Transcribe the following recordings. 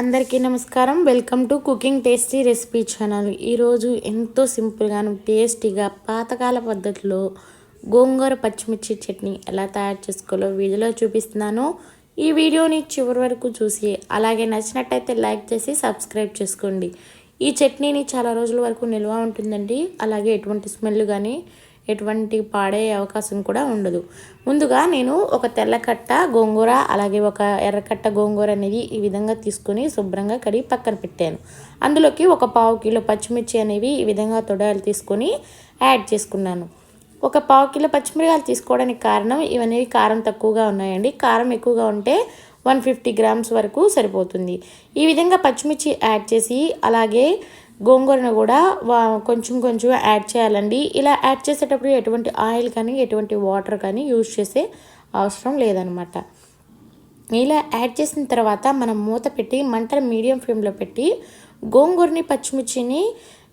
అందరికీ నమస్కారం. Welcome to cooking tasty recipe channel. ఈరోజు ఎంతో సింపుల్గాను టేస్టీగా పాతకాల పద్ధతిలో గోంగూర పచ్చిమిర్చి చట్నీ ఎలా తయారు చేసుకోవాలో వీడియోలో చూపిస్తున్నాను. ఈ వీడియోని చివరి వరకు చూసి అలాగే నచ్చినట్టయితే లైక్ చేసి సబ్స్క్రైబ్ చేసుకోండి. ఈ చట్నీని చాలా రోజుల వరకు నిల్వ ఉంటుందండి. అలాగే ఎటువంటి స్మెల్ కానీ ఎటువంటి పాడే అవకాశం కూడా ఉండదు. ముందుగా నేను ఒక తెల్లకట్ట గోంగూర అలాగే ఒక ఎర్రకట్ట గోంగూర అనేది ఈ విధంగా తీసుకొని శుభ్రంగా కడిగి పక్కన పెట్టాను. అందులోకి ఒక పావు కిలో పచ్చిమిర్చి అనేవి ఈ విధంగా తొడాలు తీసుకొని యాడ్ చేసుకున్నాను. ఒక పావు కిలో పచ్చిమిరకాయలు తీసుకోవడానికి కారణం ఇవనేవి కారం తక్కువగా ఉన్నాయండి. కారం ఎక్కువగా ఉంటే వన్ ఫిఫ్టీ గ్రామ్స్ వరకు సరిపోతుంది. ఈ విధంగా పచ్చిమిర్చి యాడ్ చేసి అలాగే గోంగూరను కూడా కొంచెం కొంచెం యాడ్ చేయాలండి. ఇలా యాడ్ చేసేటప్పుడు ఎటువంటి ఆయిల్ కానీ ఎటువంటి వాటర్ కానీ యూజ్ చేసే అవసరం లేదనమాట. ఇలా యాడ్ చేసిన తర్వాత మనం మూత పెట్టి మంటను మీడియం ఫ్లేమ్లో పెట్టి గోంగూరని పచ్చిమిర్చిని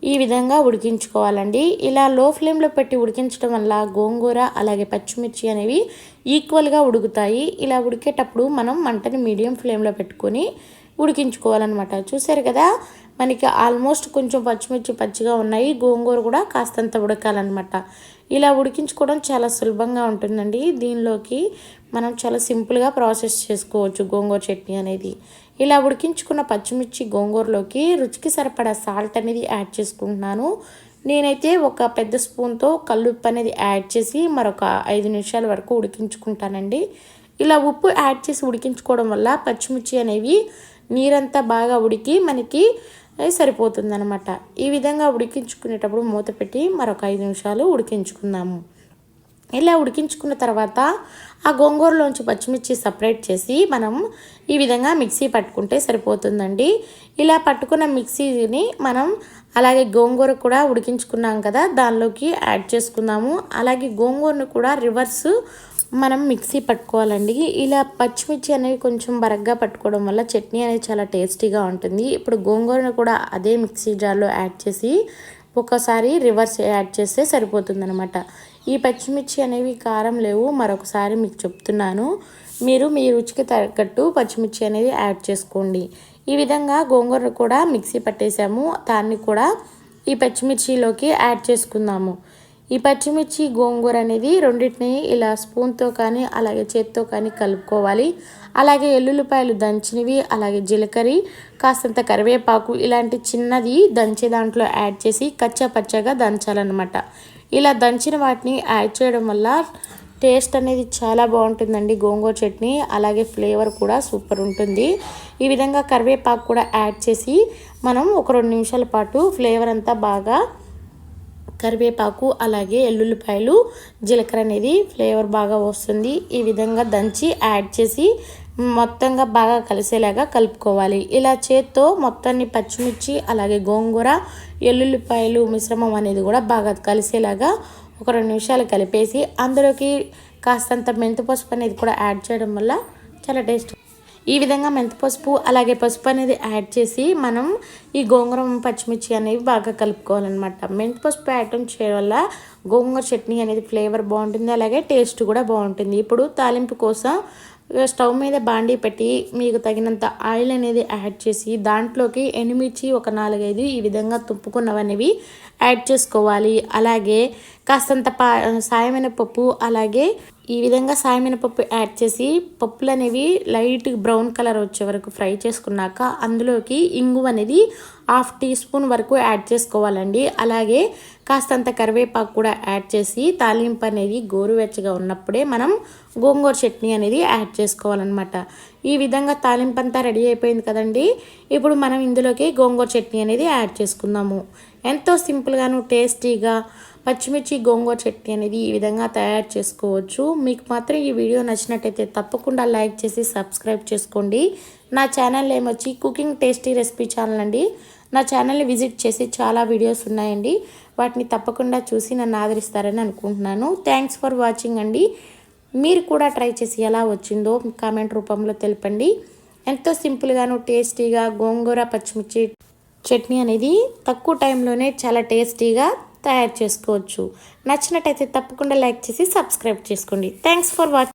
ఈ విధంగా ఉడికించుకోవాలండి. ఇలా లో ఫ్లేమ్లో పెట్టి ఉడికించడం వల్ల గోంగూర అలాగే పచ్చిమిర్చి అనేవి ఈక్వల్గా ఉడుకుతాయి. ఇలా ఉడికేటప్పుడు మనం మంటని మీడియం ఫ్లేమ్లో పెట్టుకొని ఉడికించుకోవాలన్నమాట. చూసారు కదా మనకి ఆల్మోస్ట్ కొంచెం పచ్చిమిర్చి పచ్చిగా ఉన్నాయి. గోంగూర కూడా కాస్తంత ఉడకాలన్నమాట. ఇలా ఉడికించుకోవడం చాలా సులభంగా ఉంటుందండి. దీనిలోకి మనం చాలా సింపుల్గా ప్రాసెస్ చేసుకోవచ్చు గోంగూర చట్నీ అనేది. ఇలా ఉడికించుకున్న పచ్చిమిర్చి గోంగూరలోకి రుచికి సరిపడా సాల్ట్ అనేది యాడ్ చేసుకుంటున్నాను. నేనైతే ఒక పెద్ద స్పూన్తో కల్లుప్పు అనేది యాడ్ చేసి మరొక ఐదు నిమిషాల వరకు ఉడికించుకుంటానండి. ఇలా ఉప్పు యాడ్ చేసి ఉడికించుకోవడం వల్ల పచ్చిమిర్చి అనేవి నీరంతా బాగా ఉడికి మనకి సరిపోతుందనమాట ఈ విధంగా ఉడికించుకునేటప్పుడు మూత పెట్టి మరొక ఐదు నిమిషాలు ఉడికించుకుందాము. ఇలా ఉడికించుకున్న తర్వాత ఆ గోంగూరలోంచి పచ్చిమిర్చి సపరేట్ చేసి మనం ఈ విధంగా మిక్సీ పట్టుకుంటే సరిపోతుందండి. ఇలా పట్టుకున్న మిక్సీని మనం అలాగే గోంగూర కూడా ఉడికించుకున్నాం కదా దానిలోకి యాడ్ చేసుకుందాము. అలాగే గోంగూరను కూడా రివర్స్ మనం మిక్సీ పట్టుకోవాలండి. ఇలా పచ్చిమిర్చి అనేవి కొంచెం బరగ్గా పట్టుకోవడం వల్ల చట్నీ అనేది చాలా టేస్టీగా ఉంటుంది. ఇప్పుడు గోంగూరను కూడా అదే మిక్సీ జార్లో యాడ్ చేసి ఒకసారి రివర్స్ యాడ్ చేస్తే సరిపోతుందనమాట ఈ పచ్చిమిర్చి అనేవి కారం లేవు. మరొకసారి మీకు చెప్తున్నాను. మీరు మీ రుచికి తగ్గట్టు పచ్చిమిర్చి అనేది యాడ్ చేసుకోండి. ఈ విధంగా గోంగూర కూడా మిక్సీ పట్టేసాము. దాన్ని కూడా ఈ పచ్చిమిర్చిలోకి యాడ్ చేసుకుందాము. ఈ పచ్చిమిర్చి గోంగూర అనేది రెండింటిని ఇలా స్పూన్తో కానీ అలాగే చేత్తో కానీ కలుపుకోవాలి. అలాగే ఎల్లుల్లిపాయలు దంచినవి అలాగే జీలకర్ర కాస్తంత కరివేపాకు ఇలాంటి చిన్నది దంచే దాంట్లో యాడ్ చేసి కచ్చా పచ్చగా దంచాలన్నమాట. ఇలా దంచిన వాటిని యాడ్ చేయడం వల్ల టేస్ట్ అనేది చాలా బాగుంటుందండి గోంగూర చట్నీ. అలాగే ఫ్లేవర్ కూడా సూపర్ ఉంటుంది. ఈ విధంగా కరివేపాకు కూడా యాడ్ చేసి మనం ఒక రెండు నిమిషాల పాటు ఫ్లేవర్ అంతా బాగా కరివేపాకు అలాగే ఎల్లుల్లిపాయలు జీలకర్ర అనేది ఫ్లేవర్ బాగా వస్తుంది. ఈ విధంగా దంచి యాడ్ చేసి మొత్తంగా బాగా కలిసేలాగా కలుపుకోవాలి. ఇలా చేత్తో మొత్తాన్ని పచ్చిమిర్చి అలాగే గోంగూర ఎల్లుల్లిపాయలు మిశ్రమం అనేది కూడా బాగా కలిసేలాగా ఒక రెండు నిమిషాలు కలిపేసి అందులోకి కాస్తంత మెంతి పసుపు అనేది కూడా యాడ్ చేయడం వల్ల చాలా టేస్ట్. ఈ విధంగా మెంతి పసుపు అలాగే పసుపు అనేది యాడ్ చేసి మనం ఈ గోంగూర పచ్చిమిర్చి అనేవి బాగా కలుపుకోవాలన్నమాట. మెంతి పసుపు యాడ్ చేయడం వల్ల గోంగూర చట్నీ అనేది ఫ్లేవర్ బాగుంటుంది అలాగే టేస్ట్ కూడా బాగుంటుంది. ఇప్పుడు తాలింపు కోసం స్టవ్ మీద బాండీ పెట్టి మీకు తగినంత ఆయిల్ అనేది యాడ్ చేసి దాంట్లోకి ఎండుమిర్చి ఒక నాలుగైదు ఈ విధంగా తుప్పుకున్నవనేవి యాడ్ చేసుకోవాలి. అలాగే కాస్తంత పా సాయమైన పప్పు అలాగే ఈ విధంగా సాయమినపప్పు యాడ్ చేసి పప్పులు అనేవి లైట్ బ్రౌన్ కలర్ వచ్చే వరకు ఫ్రై చేసుకున్నాక అందులోకి ఇంగు అనేది హాఫ్ టీ స్పూన్ వరకు యాడ్ చేసుకోవాలండి. అలాగే కాస్తంత కరివేపాకు కూడా యాడ్ చేసి తాలింపు అనేది గోరువెచ్చగా ఉన్నప్పుడే మనం గోంగూర చట్నీ అనేది యాడ్ చేసుకోవాలన్నమాట. ఈ విధంగా తాలింపు అంతా రెడీ అయిపోయింది కదండి. ఇప్పుడు మనం ఇందులోకి గోంగూర చట్నీ అనేది యాడ్ చేసుకుందాము. ఎంతో సింపుల్గాను టేస్టీగా పచ్చిమిర్చి గోంగూర చట్నీ అనేది ఈ విధంగా తయారు చేసుకోవచ్చు. మీకు మాత్రం ఈ వీడియో నచ్చినట్టయితే తప్పకుండా లైక్ చేసి సబ్స్క్రైబ్ చేసుకోండి. నా ఛానల్ ఏమొచ్చి కుకింగ్ టేస్టీ రెసిపీ ఛానల్ అండి. నా ఛానల్ని విజిట్ చేసి చాలా వీడియోస్ ఉన్నాయండి. వాటిని తప్పకుండా చూసి నన్ను ఆదరిస్తారని అనుకుంటున్నాను. థ్యాంక్స్ ఫర్ వాచింగ్ అండి. మీరు కూడా ట్రై చేసి ఎలా వచ్చిందో కామెంట్ రూపంలో తెలపండి. ఎంతో సింపుల్గాను టేస్టీగా గోంగూర పచ్చిమిర్చి చట్నీ అనేది తక్కువ టైంలోనే చాలా టేస్టీగా తయారు చేసుకోవచ్చు. నచ్చినట్టయితే తప్పకుండా లైక్ చేసి సబ్స్క్రైబ్ చేసుకోండి. Thanks for watching